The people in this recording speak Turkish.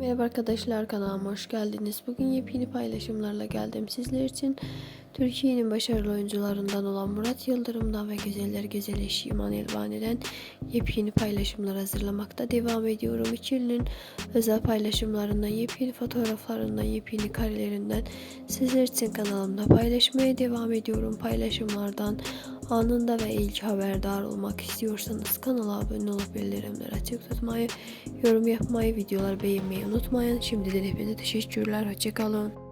Merhaba arkadaşlar kanalıma hoş geldiniz. Bugün yepyeni paylaşımlarla geldim sizler için. Türkiye'nin başarılı oyuncularından olan Murat Yıldırım'dan ve Güzeller Güzel eşi İman Elvani'den yepyeni paylaşımlar hazırlamakta devam ediyorum. İkilinin özel paylaşımlarından, yepyeni fotoğraflarından, yepyeni karelerinden sizler için kanalımda paylaşmaya devam ediyorum. Paylaşımlardan anında ve ilk haberdar olmak istiyorsanız kanala abone olup bildirimleri açık tutmayı, yorum yapmayı, videolar beğenmeyi unutmayın. Şimdiden hepinize teşekkürler. Hoşçakalın.